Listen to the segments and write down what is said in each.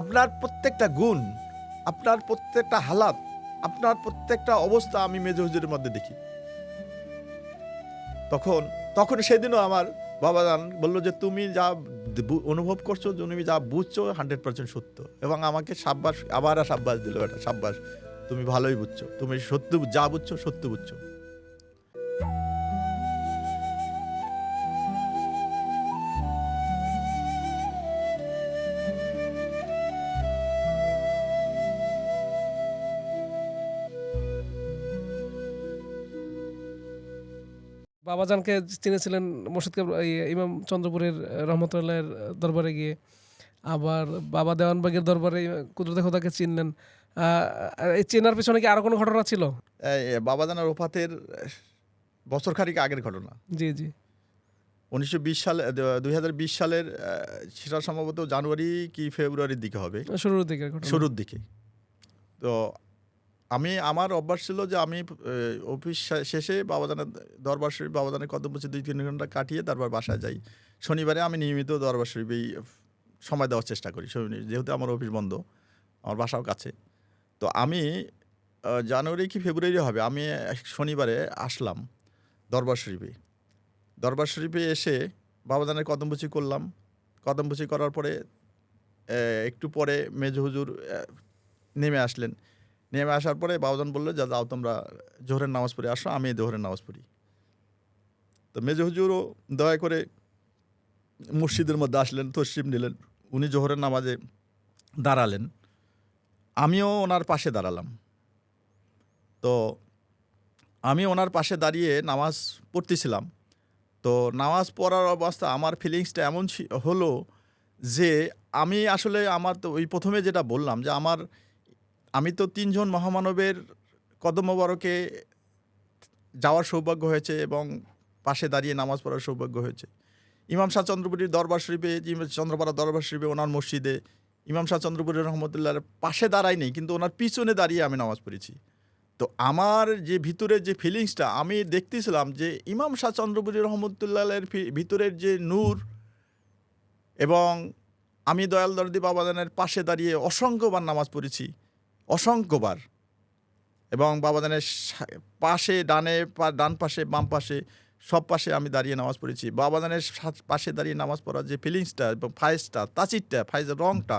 আপনার প্রত্যেকটা গুণ, আপনার প্রত্যেকটা হালাত, আপনার প্রত্যেকটা অবস্থা আমি মেজ হুজুরের মধ্যে দেখি। তখন তখন সেদিনও আমার বাবা জান বলল যে, তুমি যা অনুভব করছ, তুমি যা বুঝছ, হান্ড্রেড পার্সেন্ট সত্য। এবং আমাকে সাব্বাস, আবার সাব্বাস দিল, এটা সাব্বাস। তুমি ভালোই বুঝছ, তুমি সত্য, যা বুঝছ সত্য বুঝছ। বাবাজানকে চিনেছিলেন মুর্শিদকে ইমাম চন্দ্রপুরের রহমতুল্লাহের দরবারে গিয়ে। আবার বাবা দেওয়ানবাগের দরবারে কুদরতে খোদাকে চিনলেন। চেনার পিছনে কি আরও কোনো ঘটনা ছিল? এই বাবা জানার ওফাতের বছর খানিক আগের ঘটনা। জি জি। উনিশশো বিশ সালে দুই হাজার বিশ সালের সেটা সম্ভবত জানুয়ারি কি ফেব্রুয়ারির দিকে হবে। শুরুর দিকে শুরুর দিকে। তো আমার অভ্যাস ছিল যে আমি অফিস শেষে বাবাদানের দরবার শরীফ, বাবাদানের কদম বসে দুই, তিন ঘণ্টা কাটিয়ে তারপর বাসায় যাই। শনিবারে আমি নিয়মিত দরবার শরীফেই সময় দেওয়ার চেষ্টা করি। যেহেতু আমার অফিস বন্ধ, আমার বাসাও কাছে। তো আমি জানুয়ারি কি ফেব্রুয়ারি হবে, আমি শনিবারে আসলাম দরবার শরীফে। দরবার শরীফে এসে বাবাদানের কদমবুচি করলাম। কদমবুচি করার পরে একটু পরে মেজ হুজুর নেমে আসলেন। নেমে আসার পরে বাবাজান বলল, যা, যাও তোমরা জোহরের নামাজ পড়ে আসো আমি জোহরের নামাজ পড়ি। তো মেজ হুজুরও দয়া করে মসজিদের মধ্যে আসলেন তসিম নিলেন, উনি জোহরের নামাজে দাঁড়ালেন। আমিও ওনার পাশে দাঁড়ালাম। তো আমি ওনার পাশে দাঁড়িয়ে নামাজ পড়তেছিলাম। তো নামাজ পড়ার অবস্থা, আমার ফিলিংসটা এমন হলো যে, আমি আসলে আমার তো ওই প্রথমে যেটা বললাম যে, আমার আমি তো তিনজন মহামানবের কদম মোবারকে যাওয়ার সৌভাগ্য হয়েছে এবং পাশে দাঁড়িয়ে নামাজ পড়ার সৌভাগ্য হয়েছে। ইমাম শাহ চন্দ্রপুরীর দরবার শরীফে চন্দ্রপাড়া দরবার শরীফে, ওনার মসজিদে ইমাম শাহ চন্দ্রপুরী রহমতুল্লাহর পাশে দাঁড়াই নেই, কিন্তু ওনার পিছনে দাঁড়িয়ে আমি নামাজ পড়েছি। তো আমার যে ভিতরের যে ফিলিংসটা আমি দেখতেছিলাম যে ইমাম শাহ চন্দ্রপুরী রহমতুল্লাহের ভিতরের যে নূর এবং আমি দয়াল দরদি বাবাদানের পাশে দাঁড়িয়ে অসংখ্যবার নামাজ পড়েছি অসংখ্যবার। এবং বাবাদানের পাশে, ডানে ডান পাশে, বাম পাশে, সব পাশে আমি দাঁড়িয়ে নামাজ পড়েছি। বাবাদানের পাশে দাঁড়িয়ে নামাজ পড়ার যে ফিলিংসটা এবং ফাইজটা তাচিরটা ফাইজের রংটা,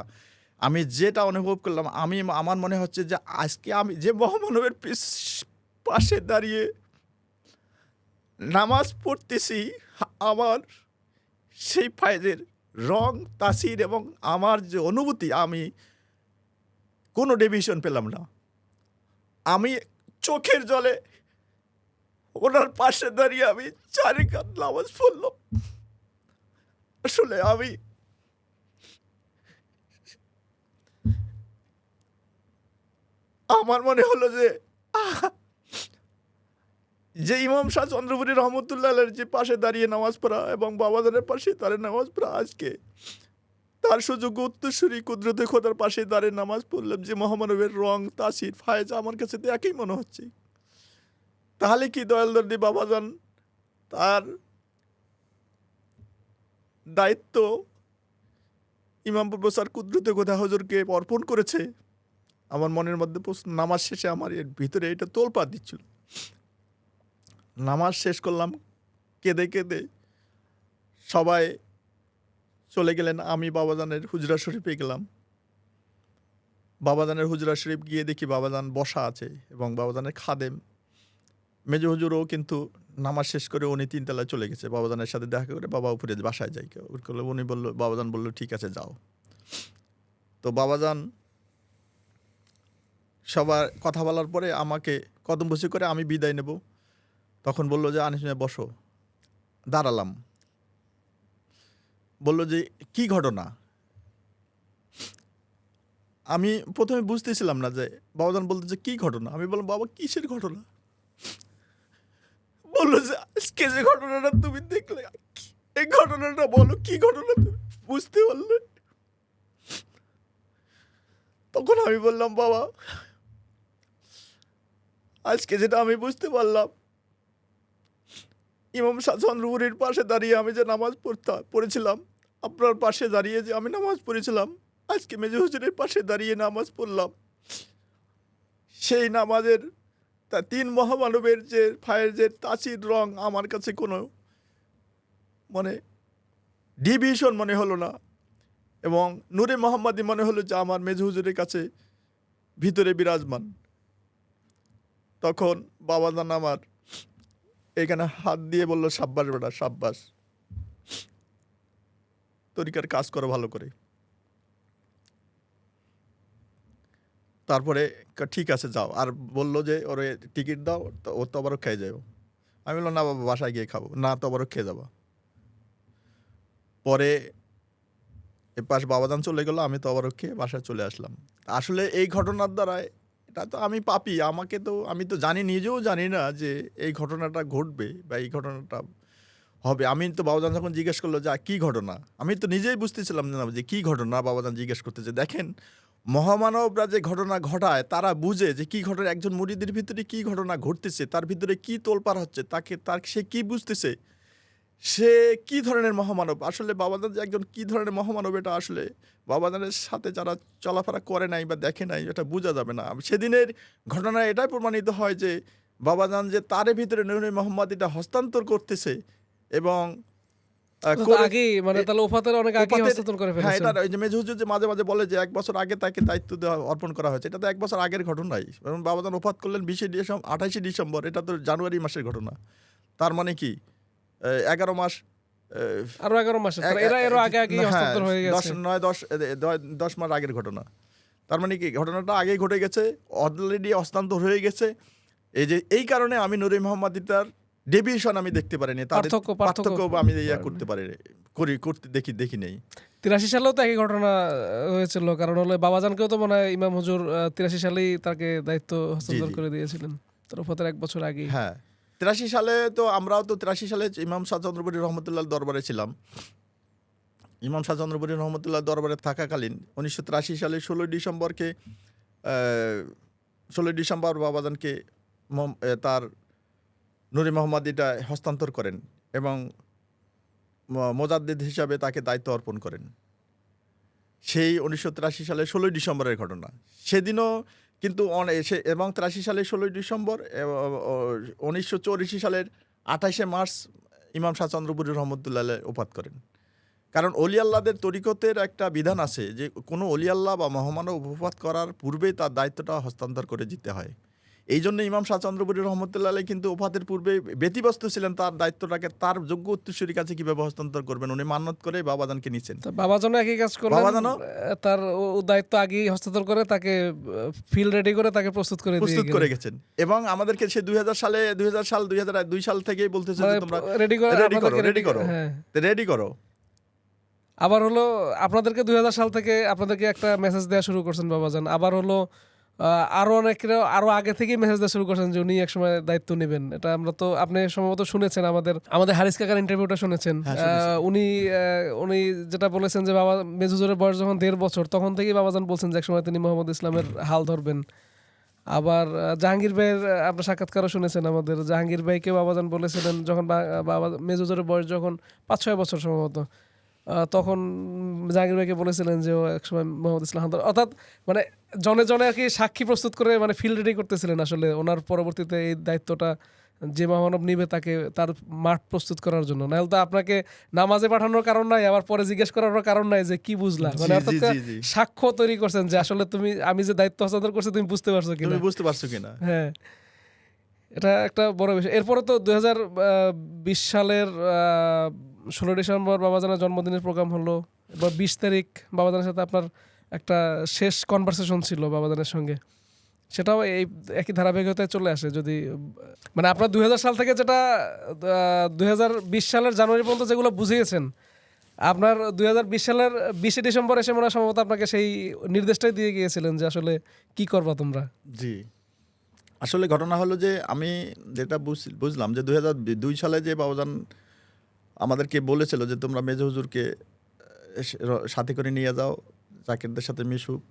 আমি যেটা অনুভব করলাম, আমি আমার মনে হচ্ছে যে আজকে আমি যে মহামানবের পাশে দাঁড়িয়ে নামাজ পড়তেছি, আমার সেই ফাইজের রং তাসির এবং আমার যে অনুভূতি, আমি কোনো ডেভিশন পেলাম না। আমি চোখের জলে ওনার পাশে দাঁড়িয়ে আমি চারি কাত নামাজ পড়লাম। আসলে আমি আমার মনে হলো যে যে ইমাম শাহ চন্দ্রপুরী রহমতুল্লাহ যে পাশে দাঁড়িয়ে নামাজ পড়া এবং বাবাদানের পাশে দাঁড়িয়ে নামাজ পড়া আজকে তার সুযোগ উত্তরসূরি কুদরতে খোদার পাশে দাঁড়িয়ে নামাজ পড়লাম যে মহামানবের রং, তাসির, ফায়েজ আমার কাছে তো একই মনে হচ্ছে। তাহলে কি দয়াল দর্দি বাবাজান, তার দায়িত্ব ইমাম প্রফেসর কুদরতে খোদা হজরকে অর্পণ করেছে? আমার মনের মধ্যে প্রশ্ন, নামাজ শেষে আমার এর ভিতরে এটা তোলপাত দিচ্ছিল। নামাজ শেষ করলাম, কেঁদে কেঁদে সবাই চলে গেলেন, আমি বাবাজানের হুজরা শরীফে গেলাম। বাবাজানের হুজরা শরীফ গিয়ে দেখি বাবাজান বসা আছে এবং বাবাজানের খাদেম। মেজ হুজুরও কিন্তু নামাজ শেষ করে উনি তিনতলায় চলে গেছে। বাবাজানের সাথে দেখা করে বাবা উপরে বাসায় যাই করলে উনি বলল, বাবাজান বলল, ঠিক আছে, যাও। তো বাবাজান সবার কথা বলার পরে আমাকে কদম বসে করে আমি বিদায় নেব। তখন বলল যে, আনিস বসো। দাঁড়ালাম। বলল যে, কি ঘটনা? আমি প্রথমে বুঝতেছিলাম না যে, বাবাজান বলতো যে, কি ঘটনা? আমি বললাম, বাবা, কিসের ঘটনা? বলল যে, আজকে যে ঘটনাটা তুমি দেখলে, এই ঘটনাটা বলো, কি ঘটনা বুঝতে পারলে? তখন আমি বললাম, বাবা, আজকে যেটা আমি বুঝতে পারলাম ইমাম শাহ চন্দ্রপুরীর পাশে দাঁড়িয়ে আমি যে নামাজ পড়তাম পড়েছিলাম, আপনার পাশে দাঁড়িয়ে যে আমি নামাজ পড়েছিলাম, আজকে মেজে হুজুরের পাশে দাঁড়িয়ে নামাজ পড়লাম। সেই নামাজের তা তিন মহামানবের যে ফায়ের যে তাচির রং আমার কাছে কোনো মানে ডিভিশন মনে হলো না এবং নূরে মোহাম্মদী মনে হলো যে আমার মেজ হুজুরের কাছে ভিতরে বিরাজমান। তখন বাবা দান আমার এখানে হাত দিয়ে বলল, সাব্বাস বেটা, সাব্বাস। তরিকার কাজ করো ভালো করে। তারপরে ঠিক আছে, যাও। আর বলল যে, ওরে টিকিট দাও, তো ও তবারও খেয়ে যাও আমি বললাম, না বাবা, বাসায় গিয়ে খাব। না তবারও খেয়ে যাব। পরে এ পাশ বাবাদান চলে গেলো, আমি তবারও খেয়ে বাসায় চলে আসলাম। আসলে এই ঘটনার দ্বারা এটা তো আমি পাপি, আমাকে তো, আমি তো জানি, নিজেও জানি না যে এই ঘটনাটা ঘটবে বা এই ঘটনাটা হবে। আমি তো বাবাজান যখন জিজ্ঞেস করল যে কী ঘটনা? আমি তো নিজেই বুঝতেছিলাম না, যে কী ঘটনা বাবাজান জিজ্ঞেস করতেছে। দেখেন, মহামানবরা যে ঘটনা ঘটায়, তারা বুঝে যে কী ঘটনা, একজন মুরিদের ভিতরে কী ঘটনা ঘটতেছে, তার ভিতরে কী তোলপাড় হচ্ছে, তাকে, তার সে কী বুঝতেছে? সে কি ধরনের মহামানব? আসলে বাবাদান যে একজন কি ধরনের মহামানব এটা আসলে বাবাদানের সাথে যারা চলাফেরা করে নাই বা দেখে নাই এটা বোঝা যাবে না। সেদিনের ঘটনা এটাই প্রমাণিত হয় যে বাবাদান যে তার ভিতরে নুরি মোহাম্মদ এটা হস্তান্তর করতেছে এবং মানে হ্যাঁ মাঝে মাঝে বলে যে এক বছর আগে তাকে দায়িত্ব দেওয়া অর্পণ করা হয়েছে। এটা তো এক বছর আগের ঘটনাই বাবাদান ওফাত করলেন বিশে ডিসেম্বর আঠাশে ডিসেম্বর এটা তো জানুয়ারি মাসের ঘটনা। তার মানে কি? এগারো মাস আরও এগারো মাসে এরা এরও আগে আগে হ্যাঁ, হস্তান্তর হয়ে গেছে। দশ এ, দশ- দশ মাস আগের ঘটনা। তার মানে কি ঘটনাটা আগেই ঘটে গেছে অলরেডি হস্তান্তর হয়ে গেছে। এই যে এই কারণে আমি নুরি মোহাম্মদিতার ডেভিশন আমি দেখতে পারিনি পার্থক্য- পার্থক্য আমি ইয়া করতে পারি করি করতে দেখি দেখি নেই। তিরাশি সালেও তো একই ঘটনা হয়েছিল কারণ হলো বাবাজানকেও তো মনে হয় ইমাম হুজুর তিরাশি সালেই তাকে দায়িত্ব হস্তান্তর করে দিয়েছিলেন। তার এক বছর আগে হ্যাঁ। তিরাশি সালে তো আমরাও তো তিরাশি সালে ইমাম শাহ চন্দ্রপুরী রহমতুল্লাহ দরবারে ছিলাম। ইমাম শাহ চন্দ্রপুরী রহমতুল্লাহ দরবারে থাকাকালীন উনিশশো তিরাশি সালে ষোলোই ডিসেম্বরকে ষোলোই ডিসেম্বর বাবাজানকে তার নুরি মোহাম্মদিটা হস্তান্তর করেন এবং মোজাদ্দিদ হিসাবে তাকে দায়িত্ব অর্পণ করেন। সেই উনিশশো তিরাশি সালে ষোলোই ডিসেম্বরের ঘটনা। সেদিনও কিন্তু এবং তিরাশি সালের ষোলোই ডিসেম্বর উনিশশো চৌরাশি সালের আঠাশে মার্চ, ইমাম শাহ চন্দ্রপুরী রহমতুল্লাহ ওপাত করেন। কারণ অলি তরিকতের একটা বিধান আছে যে কোনো অলি আল্লাহ বা মহামানব উপপাত করার পূর্বেই তার দায়িত্বটা হস্তান্তর করে দিতে হয়। এই জন্য ইমাম শাহ চন্দ্রপুরী রহমতুল্লাহ কিন্তু ওফাতের পূর্বে ব্যতিব্যস্ত ছিলেন তার দায়িত্বটাকে তার যোগ্য উত্তরসূরির কাছে কীভাবে হস্তান্তর করবেন? উনি মান্যত করে বাবাদানকে নিচ্ছেন তা বাবাজানও একই কাজ করলেন। বাবাজানও? তার দায়িত্ব আগেই হস্তান্তর করে তাকে ফিল রেডি করে তাকে প্রস্তুত করে প্রস্তুত করে গেছেন। এবং আমাদেরকে সে দুই সালে দুই সাল দুই সাল থেকেই বলতেছে মানে তোমরা রেডি করে রেডি করো রেডি করো। হ্যাঁ। রেডি করো। আবার হলো আপনাদেরকে দুই হাজার সাল থেকে আপনাদেরকে একটা মেসেজ দেওয়া শুরু করছেন বাবাজান। আবার হলো আরও অনেকেরা আরও আগে থেকেই মেসেজ দেওয়া শুরু করছেন যে উনি একসময় দায়িত্ব নেবেন। এটা আমরা তো আপনি সম্ভবত শুনেছেন আমাদের আমাদের হারিস কাকার ইন্টারভিউটা শুনেছেন। হ্যাঁ, উনি উনি যেটা বলেছেন যে বাবা মেজুজুরের বয়স যখন দেড় বছর তখন থেকেই বাবাজান বলছেন যে একসময় তিনি মোহাম্মদ ইসলামের হাল ধরবেন। আবার জাহাঙ্গীর ভাইয়ের আপনার সাক্ষাৎকারও শুনেছেন আমাদের। জাহাঙ্গীর ভাইকে বাবাজান বলেছিলেন যখন বাবা মেজুজুরের বয়স যখন পাঁচ ছয় বছর সম্ভবত। তখন জাহাঙ্গীর ভাইকে বলেছিলেন যে ও একসময় মোহাম্মদ ইসলাম হামদার অর্থাৎ মানে জনে জনে আর কি সাক্ষী প্রস্তুত করে মানে ফিল্ড রেডি করতেছিলেন আসলে ওনার পরবর্তীতে এই দায়িত্বটা যে মহামানব নিবে তাকে তার মাঠ প্রস্তুত করার জন্য। নাহলে তো আপনাকে নামাজে পাঠানোর কারণ নাই আবার পরে জিজ্ঞেস করার কারণ নাই যে কি বুঝলা। মানে অর্থাৎ। সাক্ষ্য তৈরি করছেন যে আসলে তুমি আমি যে দায়িত্ব হস্তান্তর করছি তুমি বুঝতে পারছ কিনা। বুঝতে পারছ কিনা। হ্যাঁ। এটা একটা বড় বিষয়। এরপরে তো দুই হাজার বিশ সালের ষোলো ডিসেম্বর বাবাজানের জন্মদিনের প্রোগ্রাম হলো। এবার বিশ তারিখ বাবাজানের সাথে আপনার একটা শেষ কনভারসেশন ছিল বাবাজানের সঙ্গে। সেটাও এই একই ধারাবাহিকতায় চলে আসে যদি মানে আপনার দু হাজার সাল থেকে যেটা দু হাজার বিশ সালের জানুয়ারি পর্যন্ত যেগুলো বুঝিয়েছেন, আপনার দুই হাজার বিশ সালের বিশে ডিসেম্বর এসে মনে সম্ভবত আপনাকে সেই নির্দেশটাই দিয়ে গিয়েছিলেন যে আসলে কি করবা তোমরা। জি। আসলে ঘটনা হলো যে আমি যেটা বুঝ- বুঝলাম যে দুই সালে যে বাবাজান আমাদেরকে বলেছিল যে, তোমরা মেজ হুজুরকে সাথে করে নিয়ে যাও, জাকিরদের সাথে মিশুক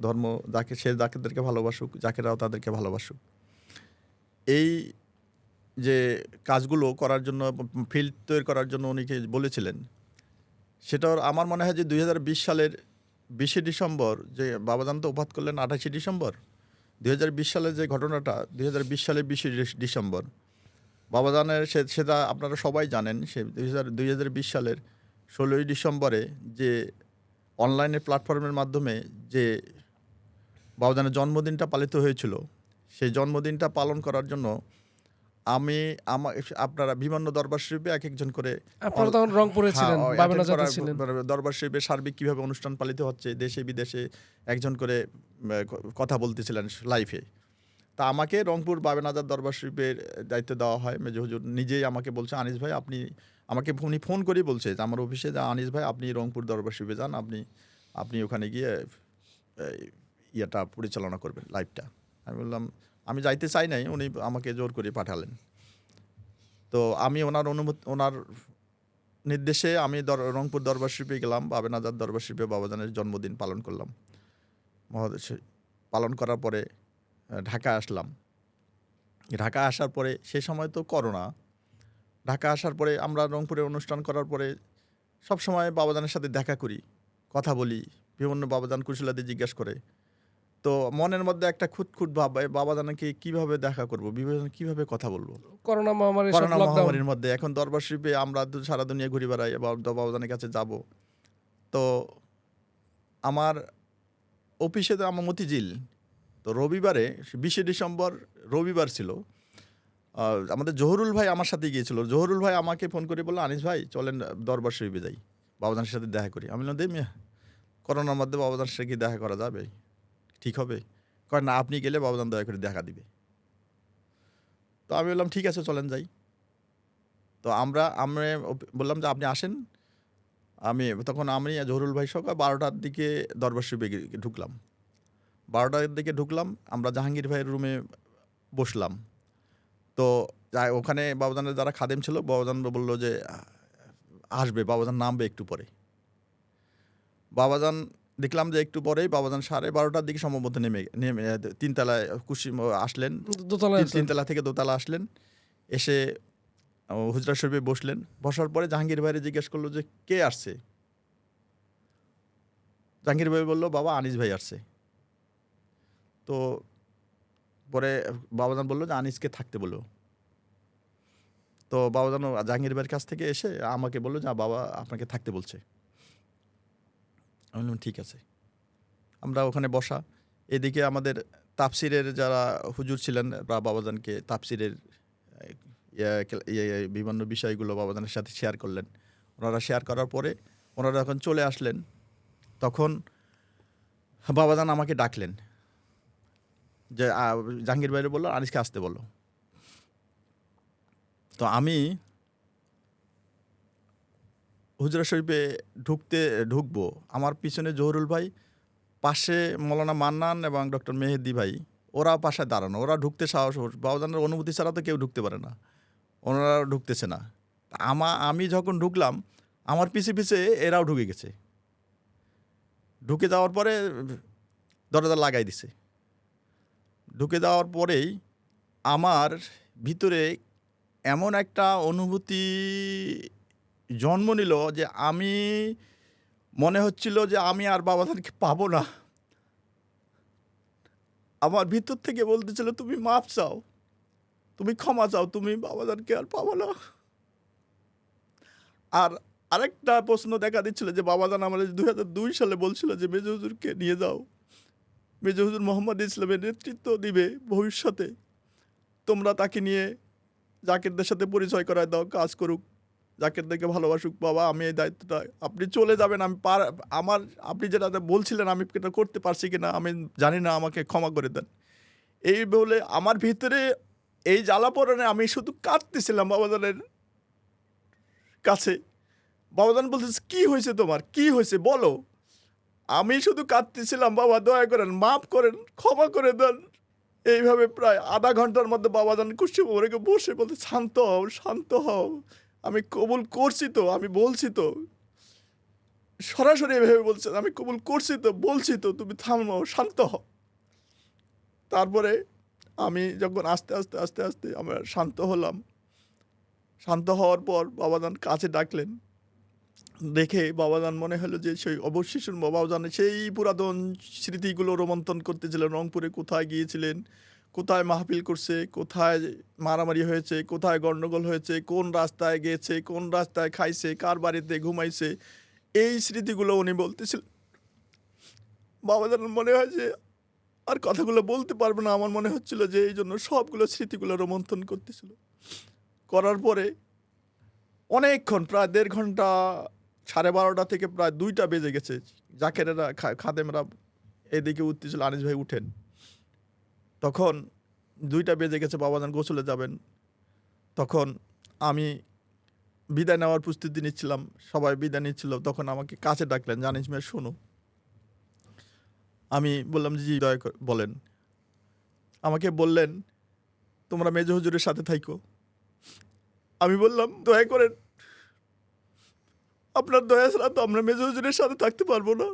ধর্ম যাকে, সে জাকিরদেরকে ভালোবাসুক, জাকিরাও তাদেরকে ভালোবাসুক। এই যে কাজগুলো করার জন্য, ফিল্ড তৈরি করার জন্য উনিকে বলেছিলেন, সেটা আমার মনে হয় যে দুই হাজার বিশ সালের বিশে ডিসেম্বর, যে বাবাজান তো ওপাত করলেন আঠাশে ডিসেম্বর, দুই সালের যে ঘটনাটা, দুই হাজার বিশ সালের বিশে ডিস- ডিসেম্বর বাবাজানের সেটা আপনারা সবাই জানেন সে দুই হাজার দুই হাজার বিশ সালের ষোলোই ডিসেম্বরে যে অনলাইনে প্ল্যাটফর্মের মাধ্যমে যে বাবাজানের জন্মদিনটা পালিত হয়েছিল সেই জন্মদিনটা পালন করার জন্য আমি আমার আপনারা বিভিন্ন দরবার শরীফে এক একজন করে আপনারা তখন রংপুরে ছিলেন হ্যাঁ, দরবার শরীফে সার্বিক কীভাবে অনুষ্ঠান পালিত হচ্ছে দেশে বিদেশে একজন করে কথা বলতেছিলেন লাইফে তা আমাকে রংপুর বাবেন আজাদ দরবার শরীফের দায়িত্ব দেওয়া হয়। মেজর হুজুর নিজেই আমাকে বলছে, আনিস ভাই, আপনি আমাকে উনি ফোন করেই বলছে যে আমার অফিসে যা আনিস ভাই, আপনি রংপুর দরবার শরীফে যান, আপনি আপনি ওখানে গিয়ে ইয়েটা পরিচালনা করবেন, লাইভটা। আমি বললাম, আমি যাইতে চাই নাই, উনি আমাকে জোর করে পাঠালেন। তো আমি ওনার অনুমতি ওনার নির্দেশে আমি রংপুর দরবার শিল্পে গেলাম বাবেন আজাদ দরবার শিল্পে বাবাজানের জন্মদিন পালন করলাম। মহাদেশে, পালন করার পরে ঢাকা আসলাম। ঢাকা আসার পরে সে সময় তো করোনা। ঢাকা আসার পরে আমরা রংপুরে অনুষ্ঠান করার পরে সব সময় বাবাজানের সাথে দেখা করি কথা বলি বিভিন্ন বাবাজান কুশলাদি জিজ্ঞেস করে। তো মনের মধ্যে একটা খুঁতখুত ভাব বাবাজানকে কীভাবে দেখা করব বিভিন্ন কীভাবে কথা বলব? করোনা মহামারী করোনা মহামারীর মধ্যে এখন দরবার শিল্পে আমরা সারা দুনিয়া ঘুরে বেড়াই বা বাবাজানের কাছে যাব। তো আমার অফিসে তো আমার মতিঝিল তো রবিবারে, বিশে ডিসেম্বর রবিবার ছিল। আমাদের জহরুল ভাই আমার সাথে গিয়েছিল। জহরুল ভাই আমাকে ফোন করে বলল, আনিস ভাই, চলেন দরবার শরীফে যাই। বাবাজানের সাথে দেখা করি। আমি বললাম, দে করোনার মধ্যে বাবাজানের সাথে কি দেখা করা যাবে? ঠিক হবে? কয়, না, আপনি গেলে বাবাজান দয়া করে দেখা দিবে। তো আমি বললাম, ঠিক আছে, চলেন যাই। তো আমরা আমরা বললাম যে, আপনি আসেন। আমি, তখন আমি জহরুল ভাই সকাল বারোটার দিকে দরবার শরীফে ঢুকলাম। বারোটার দিকে ঢুকলাম আমরা জাহাঙ্গীর ভাইয়ের রুমে বসলাম। তো ওখানে বাবাজানের যারা খাদেম ছিল বাবাজান বলল যে আসবে বাবাজান নামবে একটু পরে। বাবাজান দেখলাম যে একটু পরেই বাবাজান সাড়ে বারোটার দিকে সম্ভবত নেমে নেমে তিনতলায় কুশি আসলেন। দোতলায় তিন- তিনতলা থেকে দোতলা আসলেন। এসে হুজরা শরীফে বসলেন। বসার পরে জাহাঙ্গীর ভাইরে জিজ্ঞেস করল যে কে আসছে? জাহাঙ্গীর ভাই বলল বাবা আনিস ভাই আসছে। তো পরে বাবাজান বলল যে আনিসকে থাকতে বলো। তো বাবাজান জাহাঙ্গীর ভাইয়ের কাছ থেকে এসে আমাকে বলল যে বাবা আপনাকে থাকতে বলছে। আমি বললাম ঠিক আছে। আমরা ওখানে বসা। এদিকে আমাদের তাপসিরের যারা হুজুর ছিলেন বা বাবাজানকে তাপসিরের ইয়ে, ইয়ে, ইয়ে, বিভিন্ন বিষয়গুলো বাবাজানের সাথে শেয়ার করলেন। ওনারা শেয়ার করার পরে ওনারা যখন চলে আসলেন তখন বাবাজান আমাকে ডাকলেন। যে জাহাঙ্গীর বাইরে বলল আনিসকে আসতে বলো তো আমি হুজরা শরীফে ঢুকতে, ঢুকবো। আমার পিছনে জহরুল ভাই, পাশে মৌলানা মান্নান এবং ডক্টর মেহেদি ভাই ওরা পাশে দাঁড়ানো। ওরা ঢুকতে সাহস বাবাজানের অনুমতি ছাড়া তো কেউ ঢুকতে পারে না। ওনারা ঢুকতেছে না। আমা, আমি যখন ঢুকলাম, আমার পিছে পিছে এরাও ঢুকে গেছে। ঢুকে যাওয়ার পরে দরজা লাগাই দিছে। ঢুকে যাওয়ার পরেই আমার ভিতরে এমন একটা অনুভূতি জন্ম নিল যে আমি, মনে হচ্ছিল যে আমি আর বাবাজানকে পাবো না। আমার ভিতর থেকে বলতেছিল তুমি মাপ চাও, তুমি ক্ষমা চাও, তুমি বাবাজানকে আর পাবো না। আর আরেকটা প্রশ্ন দেখা দিচ্ছিল যে বাবাজান আমাদের দুই হাজার দুই সালে বলছিল যে মেজর হুজুরকে নিয়ে যাও। মেজর হুজুর মোহাম্মদ ইসলামের নেতৃত্ব দিবে ভবিষ্যতে। তোমরা তাকে নিয়ে জাকিরদের সাথে পরিচয় করায় দাও, কাজ করুক, জাকিরদেরকে ভালোবাসুক, বাবা, আমি এই দায়িত্বটা, আপনি চলে যাবেন, আমি পার, আমার, আপনি যেটা বলছিলেন, আমি এটা করতে পারছি কিনা, আমি জানি না, আমাকে ক্ষমা করে দেন। এই বলে আমার ভিতরে এই জ্বালাপরণে আমি শুধু কাঁদতেছিলাম বাবাদানের কাছে। বাবাদান বলতেছে, কি হয়েছে তোমার? কি হয়েছে? বলো। আমি শুধু কাঁদতেছিলাম, বাবা দয়া করেন, মাফ করেন, ক্ষমা করে দেন। এইভাবে প্রায় আধা ঘণ্টার মধ্যে বাবাজান খুশি ওরেকে বসে বলতে, শান্ত হও শান্ত হও। আমি কবুল করছি তো, আমি বলছি তো। সরাসরি এভাবে বলছেন, আমি কবুল করছি তো, বলছি তো, তুমি থামো, শান্ত হও। তারপরে আমি যখন আস্তে আস্তে আস্তে আস্তে আমরা শান্ত হলাম, শান্ত হওয়ার পর বাবা বাবাজান কাছে ডাকলেন দেখে বাবাজান মনে হলো যে সেই শুনব বাবাজান সেই পুরাতন স্মৃতিগুলো রোমন্থন করতেছিলেন। রংপুরে কোথায় গিয়েছিলেন? কোথায় মাহফিল করছে? কোথায় মারামারি হয়েছে? কোথায় গণ্ডগোল হয়েছে? কোন রাস্তায় গিয়েছে কোন রাস্তায় খাইছে? কার বাড়িতে ঘুমাইছে? এই স্মৃতিগুলো উনি বলতেছিলেন বাবাজান মনে হয় যে আর কথাগুলো বলতে পারবে না। আমার মনে হচ্ছিল যে এই জন্য সবগুলো স্মৃতিগুলো রোমন্থন করতেছিল। করার পরে অনেকক্ষণ, প্রায় দেড় ঘণ্টা সাড়ে বারোটা থেকে প্রায় দুইটা বেজে গেছে। জাকেরেরা খাদেমরা এদিকে উঠতেছিল আনিস ভাই উঠেন। তখন দুইটা বেজে গেছে বাবা বাবাজান গোসলে যাবেন। তখন আমি বিদায় নেওয়ার প্রস্তুতি নিচ্ছিলাম, সবাই বিদায় নিচ্ছিল। তখন আমাকে কাছে ডাকলেন জানিস মেয়ে শোনো। আমি বললাম, জি দয়া বলেন। আমাকে বললেন, তোমরা মেজ হুজুরের সাথে থাইকো। আমি বললাম, দয়া করেন। আপনার দয়া ছাড়া তো আমরা মেজ হুজুরের সাথে থাকতে পারব না।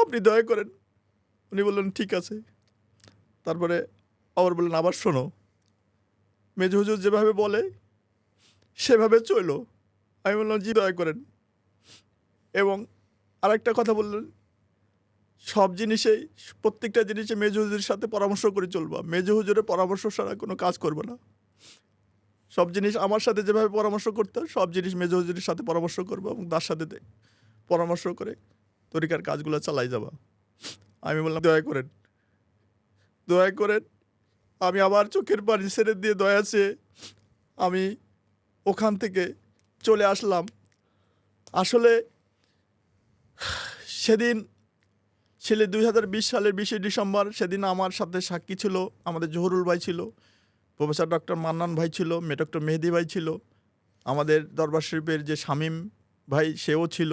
আপনি দয়া করেন। উনি বললেন, ঠিক আছে। তারপরে আবার বললেন, আবার শোনো। মেজ হুজুর যেভাবে বলে, সেভাবে চলো। আমি বললাম, জি, দয়া করেন। এবং আরেকটা কথা বললেন, সব জিনিসেই, প্রত্যেকটা জিনিসে মেজ হুজুরের সাথে পরামর্শ করে চলবা। মেজ হুজুরের পরামর্শ ছাড়া কোনো কাজ করবে না। সব জিনিস আমার সাথে যেভাবে পরামর্শ করতে, সব জিনিস মেজ হুজুরের সাথে পরামর্শ করব এবং তার সাথে পরামর্শ করে তরিকার কাজগুলো চালাই যাবা। আমি বললাম, দয়া করেন দয়া করেন, আমি আবার চোখের পানি ছেড়ে দিয়ে দয়া চেয়ে আমি ওখান থেকে চলে আসলাম। আসলে সেদিন ছেলে দুই হাজার বিশ সালের বিশে ডিসেম্বর, সেদিন আমার সাথে সাক্ষী ছিল, আমাদের জহুরুল ভাই ছিল। প্রফেসর ডক্টর মান্নান ভাই ছিল মে ডক্টর মেহেদি ভাই ছিল আমাদের দরবার শরীফের যে শামীম ভাই সেও ছিল।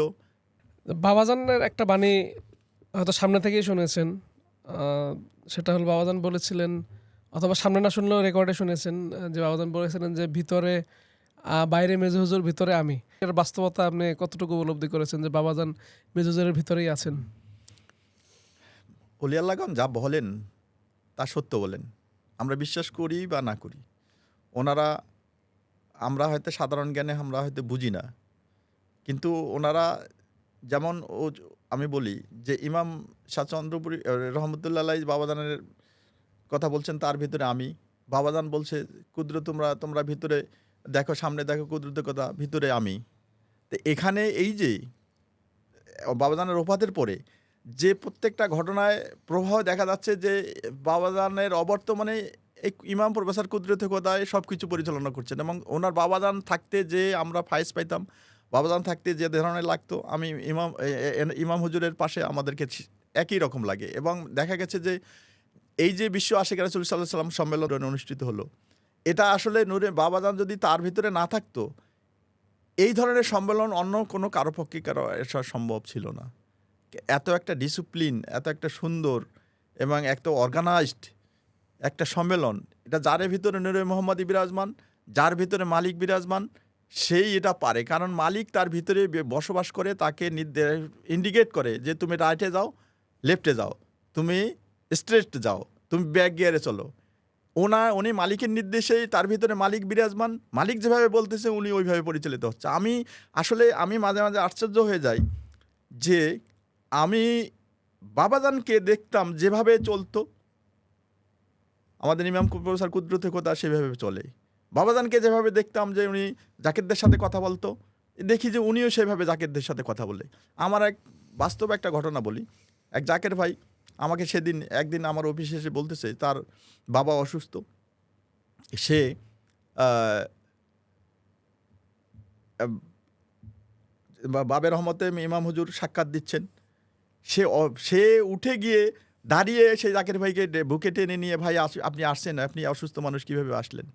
বাবাজানের একটা বাণী হয়তো সামনে থেকেই শুনেছেন সেটা হল বাবাজান বলেছিলেন অথবা সামনে না শুনলেও রেকর্ডে শুনেছেন যে বাবাজান বলেছিলেন যে ভিতরে বাইরে মেজু হুজুর ভিতরে আমি। এর বাস্তবতা আপনি কতটুকু উপলব্ধি করেছেন যে বাবাজান মেজু হুজুরের ভিতরেই আছেন? অলিয়াল্লাগন যা বলেন তা সত্য বলেন। আমরা বিশ্বাস করি বা না করি। ওনারা, আমরা হয়তো সাধারণ জ্ঞানে আমরা হয়তো বুঝি না। কিন্তু ওনারা যেমন ও আমি বলি যে ইমাম শাহ চন্দ্রপুরী রহমতুল্লাহ বাবাদানের কথা বলছেন, তার ভিতরে আমি। বাবাদান বলছে কুদ্র তোমরা তোমরা ভিতরে দেখো, সামনে দেখো কুদরতের কথা, ভিতরে আমি। তো এখানে এই যে বাবাদানের ওফাতের পরে যে প্রত্যেকটা ঘটনায় প্রভাব দেখা যাচ্ছে যে বাবাজানের অবর্তমানে এই ইমাম প্রফেসর কুদরত সব কিছু পরিচালনা করছেন এবং ওনার বাবাজান থাকতে যে আমরা ফাইস পাইতাম, বাবাজান থাকতে যে ধরনের লাগতো, আমি ইমাম ইমাম হুজুরের পাশে আমাদেরকে একই রকম লাগে এবং দেখা গেছে যে এই যে বিশ্ব আশেখ রাসুল সাল্লাহ সাল্লাম সম্মেলন অনুষ্ঠিত হলো, এটা আসলে নূরে, বাবাজান যদি তার ভিতরে না থাকতো, এই ধরনের সম্মেলন অন্য কোনো কারও পক্ষে কারও সম্ভব ছিল না। এত একটা ডিসিপ্লিন এত একটা সুন্দর এবং এত অর্গানাইজড একটা সম্মেলন, এটা যার ভিতরে নুরে মোহাম্মদ বিরাজমান, যার ভিতরে মালিক বিরাজমান, সেই এটা পারে। কারণ মালিক তার ভিতরে বসবাস করে, তাকে ইন্ডিকেট করে যে তুমি রাইটে যাও লেফটে যাও, তুমি স্ট্রেট যাও, তুমি ব্যাক গিয়ারে চলো। ওনা, উনি মালিকের নির্দেশেই তার ভিতরে মালিক বিরাজমান, মালিক যেভাবে বলতেছে উনি ওইভাবে পরিচালিত হচ্ছে। আমি আসলে, আমি মাঝে মাঝে আশ্চর্য হয়ে যাই যে আমি বাবাজানকে দেখতাম যেভাবে চলতো। আমাদের ইমাম প্রফেসর কুদরতে কথা সেভাবে চলে। বাবাজানকে যেভাবে দেখতাম যে উনি জাকিরদের সাথে কথা বলতো, দেখি যে উনিও সেভাবে জাকিরদের সাথে কথা বলে। আমার এক বাস্তব একটা ঘটনা বলি। এক জাকের ভাই আমাকে সেদিন, একদিন আমার অফিসে এসে বলতেছে, তার বাবা অসুস্থ। সে বাবের রহমতে ইমাম হুজুর সাক্ষাৎ দিচ্ছেন। সে সে উঠে গিয়ে দাঁড়িয়ে সেই জাকের ভাইকে বুকে টেনে নিয়ে, ভাই আপনি আসছেন, আপনি অসুস্থ মানুষ, কীভাবে আসলেন?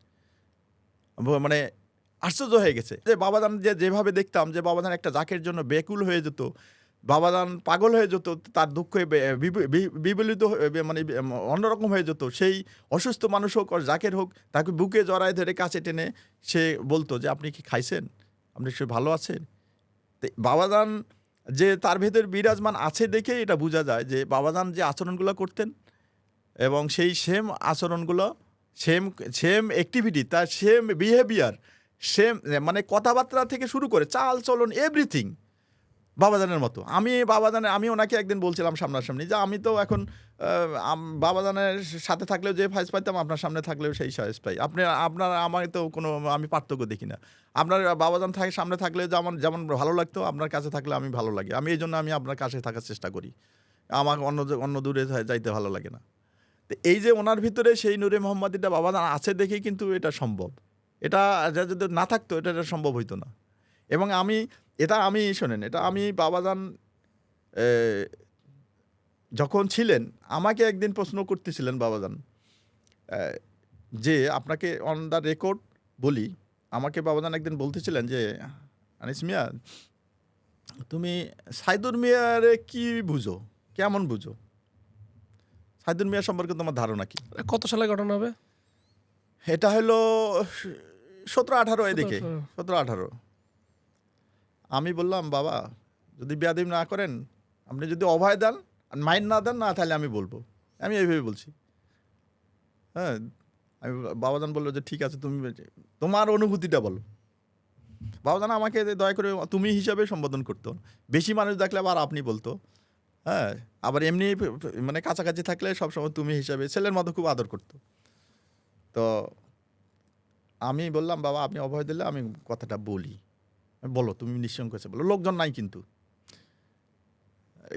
মানে আশ্চর্য হয়ে গেছে। যে বাবাদান যে যেভাবে দেখতাম, যে বাবাদান একটা জাকের জন্য বেকুল হয়ে যেত বাবাদান পাগল হয়ে যেত, তার দুঃখে বিবলিত মানে অন্যরকম হয়ে যেত। সেই অসুস্থ মানুষ হোক আর জাকের হোক, তাকে বুকে জড়ায় ধরে কাছে টেনে সে বলতো যে, আপনি কি খাইছেন? আপনি সে ভালো আছেন? বাবাদান যে তার ভেতর বিরাজমান আছে দেখে এটা বোঝা যায় যে বাবাজান যে আচরণগুলো করতেন এবং সেই সেম আচরণগুলো, সেম সেম অ্যাক্টিভিটি তার সেম বিহেভিয়ার সেম মানে কথাবার্তা থেকে শুরু করে চাল চলন এভরিথিং বাবাজানের মতো। আমি বাবাজানের আমি ওনাকে একদিন বলছিলাম সামনাসামনি যে আমি তো এখন বাবাজানের সাথে থাকলেও যে ফাইজ পাইতাম, আপনার সামনে থাকলেও সেই সাইজ পাই। আপনি আপনার আমার তো কোনো আমি পার্থক্য দেখি না। আপনার বাবাজান থাকে সামনে থাকলে যেমন যেমন ভালো লাগতো, আপনার কাছে থাকলে আমি ভালো লাগে। আমি এই জন্য আমি আপনার কাছে থাকার চেষ্টা করি। আমাকে অন্য অন্য দূরে যাইতে ভালো লাগে না। তো এই যে ওনার ভিতরে সেই নূরে মোহাম্মদিটা বাবাজান আছে দেখেই কিন্তু এটা সম্ভব। এটা যদি না থাকতো এটা সম্ভব হইতো না। এবং আমি এটা আমি শোনেন এটা আমি বাবাজান যখন ছিলেন আমাকে একদিন প্রশ্ন করতেছিলেন বাবাজান যে আপনাকে অন দ্য রেকর্ড বলি আমাকে বাবাজান একদিন বলতেছিলেন যে আনিস মিয়া তুমি সাইদুর মিয়ারে কি বুঝো? কেমন বুঝো? সাইদুর মিয়া সম্পর্কে তোমার ধারণা কি? কত সালে ঘটনা হবে? এটা হলো সতেরো আঠারো এদিকে সতেরো আঠারো। আমি বললাম, বাবা, যদি বেয়াদিম না করেন, আপনি যদি অভয় দেন আর মাইন্ড না দেন, না, তাহলে আমি বলব। আমি এইভাবে বলছি। হ্যাঁ আমি বাবাজান বলল যে, ঠিক আছে, তুমি তোমার অনুভূতিটা বলো। বাবাজান আমাকে দয়া করে তুমি হিসাবে সম্বোধন করতো। বেশি মানুষ দেখলে আবার আপনি বলতো। হ্যাঁ আবার এমনি মানে কাছাকাছি থাকলে সবসময় তুমি হিসাবে ছেলের মতো খুব আদর করতো। তো আমি বললাম, বাবা, আপনি অভয় দিলে আমি কথাটা বলি। বলো, তুমি নিঃসংকোচে বলো, লোকজন নাই কিন্তু।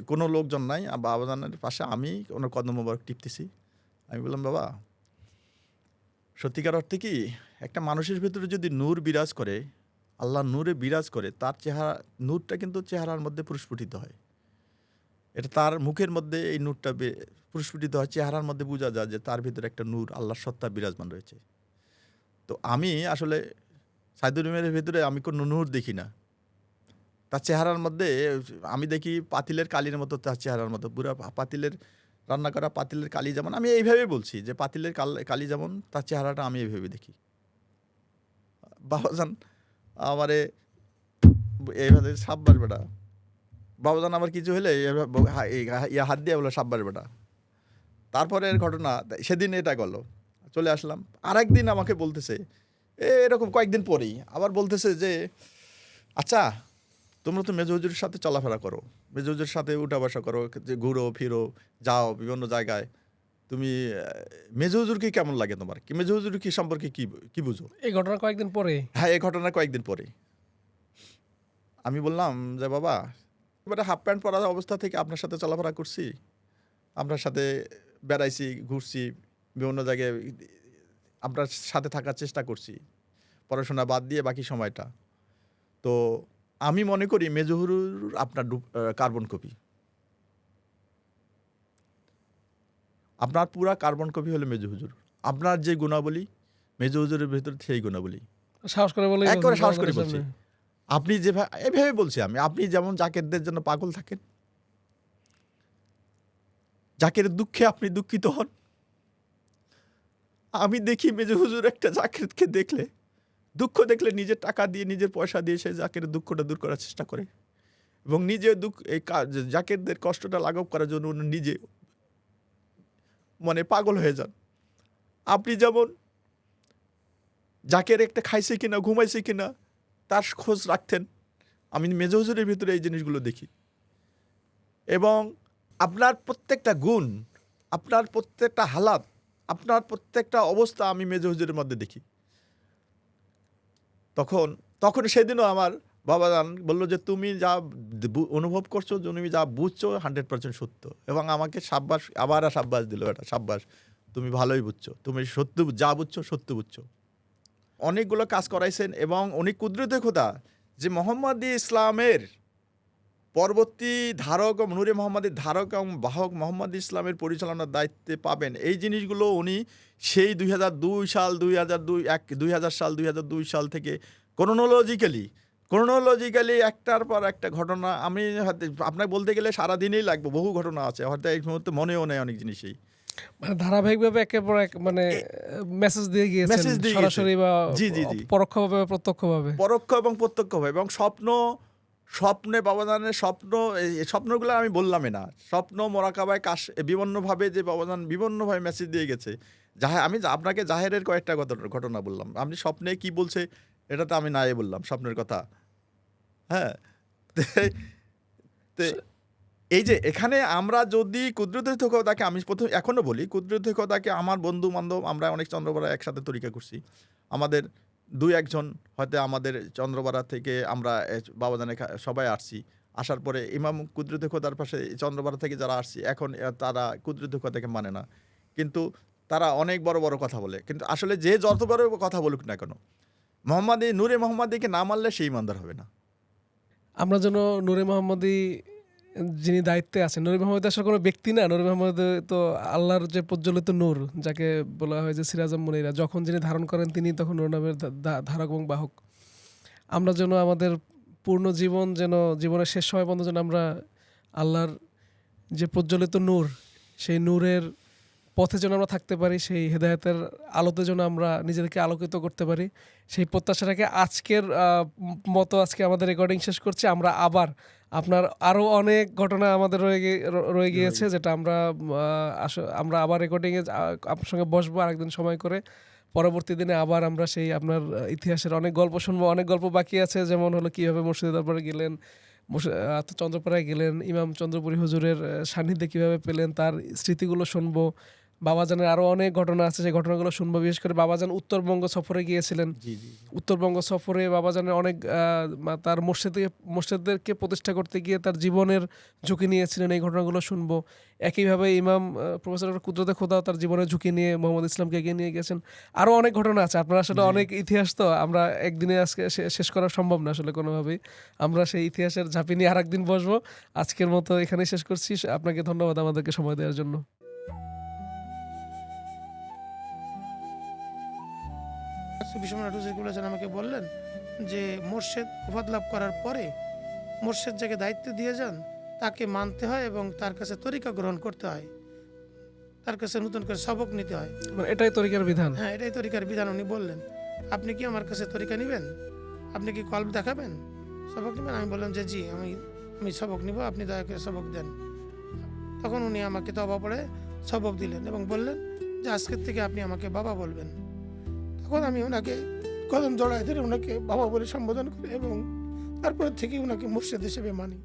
কোনো লোকজন নাই আর বাবাজানের পাশে আমি ওনার কদম টিপতেছি। আমি বললাম, বাবা, সত্যিকার অর্থে কি, একটা মানুষের ভিতরে যদি নূর বিরাজ করে, আল্লাহ নূরে বিরাজ করে, তার চেহারা, নূরটা কিন্তু চেহারার মধ্যে প্রস্ফুটিত হয়। এটা তার মুখের মধ্যে এই নূরটা প্রস্ফুটিত হয়, চেহারার মধ্যে বোঝা যায় যে তার ভিতরে একটা নূর, আল্লাহর সত্তা বিরাজমান রয়েছে। তো আমি আসলে সাইদুল ইমের ভিতরে আমি কোনো নূর দেখি না। তার চেহারার মধ্যে, আমি দেখি পাতিলের কালির মতো তার চেহারার মতো, পুরো পাতিলের, রান্না করা পাতিলের কালি যেমন, আমি এইভাবেই বলছি যে পাতিলের কাল, কালি যেমন, তার চেহারাটা আমি এইভাবে দেখি। বাবাজান, আমারে, এইভাবে সাব্বার বেটা। বাবাজান, আমার কিছু হলে ইয়া হাত দিয়ে বলো সাব্বার বেটা। তারপরের ঘটনা, সেদিন এটা গেল। চলে আসলাম। আর একদিন আমাকে বলতেছে এরকম কয়েকদিন পরেই। আবার বলতেছে যে আচ্ছা তোমরা তো মেজো হুজুরের সাথে চলাফেরা করো। মেজো হুজুরের সাথে উঠা বসা করো যে ঘুরো ফিরো যাও বিভিন্ন জায়গায়। তুমি আহ, মেজো হুজুরকে কেমন লাগে তোমার? কি মেজো হুজুর কি সম্পর্কে কি কি বুঝো? এই ঘটনা কয়েকদিন পরে। হ্যাঁ এই ঘটনা কয়েকদিন পরে। আমি বললাম যে বাবা এবারে হাফ প্যান্ট পরা অবস্থা থেকে আপনার সাথে চলাফেরা করছি। আপনার সাথে বেড়াইছি ঘুরছি বিভিন্ন জায়গায় আপনার সাথে থাকার চেষ্টা করছি। পড়াশোনা বাদ দিয়ে বাকি সময়টা। তো আমি মনে করি মেজহুরুর আপনার কার্বন কপি। আপনার পুরা কার্বন কপি হলো মেজু হুজুর আপনার যে গুণাবলী মেজু হুজুরের ভিতরে সেই গুণাবলী। সাহস করে বলে একবারে সাহস করে বলছি। আপনি যেভাবে এভাবে বলছি আমি আপনি যেমন জাকেরদের জন্য পাগল থাকেন জাকের দুঃখে আপনি দুঃখিত হন আমি দেখি মেজে হুজুর একটা জাকেরকে দেখলে, দুঃখ দেখলে নিজের টাকা দিয়ে, নিজের পয়সা দিয়ে সে জাকের দুঃখটা দূর করার চেষ্টা করে। এবং নিজে দুঃখ, এই জাকেরদের কষ্টটা লাঘব করার জন্য উনি নিজে মানে পাগল হয়ে যান। আপনি যেমন জাকের একটা খাইছে কিনা, ঘুমাইছে কিনা, তার খোঁজ রাখতেন। আমি মেজ হুজুরের ভিতরে এই জিনিসগুলো দেখি। এবং আপনার প্রত্যেকটা গুণ, আপনার প্রত্যেকটা হালাত আপনার প্রত্যেকটা অবস্থা আমি মেজো হুজুরের মধ্যে দেখি। তখন তখন সেদিনও আমার বাবা জান বলল যে, তুমি যা অনুভব করছ, তুমি যা বুঝছ হান্ড্রেড পার্সেন্ট সত্য। এবং আমাকে সাব্বাস, আবার সাব্বাস দিল এটা, সাব্বাস, তুমি ভালোই বুঝছ, তুমি সত্য, যা বুঝছ, সত্য বুঝছ। অনেকগুলো কাজ করাইছেন এবং অনেক কুদরতে খোদা, যে মোহাম্মদ ইসলামের পরবর্তী ধারক নুরে মোহাম্মদের ধারক এবং বাহক মোহাম্মদ ইসলামের পরিচালনার দায়িত্বে পাবেন। এই জিনিসগুলো উনি সেই দুই হাজার দুই সাল দুই হাজার দুই এক দুই হাজার সাল দুই হাজার দুই সাল থেকে ক্রোনোলজিক্যালি ক্রোনোলজিক্যালি একটার পর একটা ঘটনা আমি হয়তো আপনাকে বলতে গেলে সারাদিনেই লাগবে বহু ঘটনা আছে হয়তো এই মুহূর্তে মনেও নেই অনেক জিনিসই। মানে ধারাবাহিকভাবে একের পর এক মানে মেসেজ দিয়ে গিয়েছেন দিয়ে সরাসরি বা জি, জি, জি। পরোক্ষভাবে প্রত্যক্ষভাবে? পরোক্ষ এবং প্রত্যক্ষভাবে এবং স্বপ্ন স্বপ্নে বাবাজানের স্বপ্ন স্বপ্নগুলো আমি বললামই না। স্বপ্ন মোরাকাবায় কাশ বিভিন্নভাবে যে বাবাজান বিভিন্নভাবে মেসেজ দিয়ে গেছে যাহে আমি আপনাকে জাহেরের কয়েকটা ঘটনা ঘটনা বললাম। আপনি স্বপ্নে কি বলছে, এটা তো আমি নাই বললাম, স্বপ্নের কথা। হ্যাঁ? এই যে, এখানে আমরা যদি কুদরতের খোদাকে আমি প্রথম এখনও বলি কুদরতের খোদাকে আমার বন্ধু বান্ধব আমরা অনেক চন্দ্রপাড়া একসাথে তরিকা করছি। আমাদের দুই একজন হয়তো আমাদের চন্দ্রপাড়া থেকে আমরা বাবাজানে সবাই আসছি। আসার পরে ইমাম কুদরতে খোদার পাশে চন্দ্রপাড়া থেকে যারা আসছি, এখন তারা কুদরতে খোদাকে মানে না। কিন্তু তারা অনেক বড় বড় কথা বলে। কিন্তু আসলে যে যত বড় কথা বলুক না কেন, মোহাম্মদী, নূরে মোহাম্মদীকে না মানলে সেই ইমানদার হবে না। আমরা যেন নূরে মোহাম্মদী যিনি দায়িত্বে আছেন নূরে মোহাম্মদ আসলে কোনো ব্যক্তি না। নূরে মোহাম্মদ তো আল্লাহর যে প্রজ্বলিত নূর, যাকে বলা হয় যে সিরাজম মুনিরা, যখন যিনি ধারণ করেন তিনি তখন নূর নামের ধারক এবং বাহক। আমরা যেন আমাদের পূর্ণ জীবন যেন জীবনের শেষ সময় পর্যন্ত যেন আমরা আল্লাহর যে প্রজ্বলিত নূর, সেই নূরের পথে যেন আমরা থাকতে পারি সেই হেদায়তের আলোতে যেন আমরা নিজেদেরকে আলোকিত করতে পারি। সেই প্রত্যাশাটাকে আজকের মতো আজকে আমাদের রেকর্ডিং শেষ করছি। আমরা আবার আপনার আরও অনেক ঘটনা আমাদের রয়ে গিয়ে- রয়ে গিয়েছে যেটা আমরা আস- আমরা আবার রেকর্ডিংয়ে আপনার সঙ্গে বসবো আরেকদিন সময় করে। পরবর্তী দিনে আবার আমরা সেই আপনার ইতিহাসের অনেক গল্প শুনব। অনেক গল্প বাকি আছে যেমন হলো কীভাবে মুর্শিদ দরবারে গেলেন চন্দ্রপাড়ায় গেলেন ইমাম চন্দ্রপুরী হুজুরের সান্নিধ্যে কীভাবে পেলেন তার স্মৃতিগুলো শুনব। বাবাজানের আরও অনেক ঘটনা আছে সেই ঘটনাগুলো শুনব। বিশেষ করে বাবাজান উত্তরবঙ্গ সফরে গিয়েছিলেন। উত্তরবঙ্গ সফরে বাবাজানের অনেক তার মসজিদে মসজিদদেরকে প্রতিষ্ঠা করতে গিয়ে তার জীবনের ঝুঁকি নিয়েছিলেন এই ঘটনাগুলো শুনব। একইভাবে ইমাম প্রফেসর কুদরতে খোদাও তার জীবনের ঝুঁকি নিয়ে মোহাম্মদ ইসলামকে এগিয়ে নিয়ে গেছেন। আরও অনেক ঘটনা আছে আপনারা আসলে অনেক ইতিহাস তো আমরা একদিনে আজকে শেষ করা সম্ভব না আসলে কোনোভাবেই। আমরা সেই ইতিহাসের ঝাঁপি নিয়ে আর একদিন বসবো। আজকের মতো এখানেই শেষ করছি। আপনাকে ধন্যবাদ আমাদেরকে সময় দেওয়ার জন্য। হুজুর বলেছেন আমাকে বললেন যে মোর্শেদ উপাদ লাভ করার পরে মোর্শেদ যাকে দায়িত্ব দিয়ে যান তাকে মানতে হয় এবং তার কাছে তরিকা গ্রহণ করতে হয়। তার কাছে নতুন করে সবক নিতে হয়। মানে এটাই তরিকার বিধান। হ্যাঁ এটাই তরিকার বিধান উনি বললেন। আপনি কি আমার কাছে তরিকা নেবেন? আপনি কি কল্প দেখাবেন? সবক নেবেন? আমি বললাম যে জি আমি আমি সবক নিব আপনি দয়া করে সবক দেন। তখন উনি আমাকে তবা পড়ে সবক দিলেন এবং বললেন যে আজকের থেকে আপনি আমাকে বাবা বলবেন। তখন আমি ওনাকে কদম জড়াই ধরে ওনাকে বাবা বলে সম্বোধন করি এবং তারপর থেকে ওনাকে মুর্শিদ হিসেবে মানি।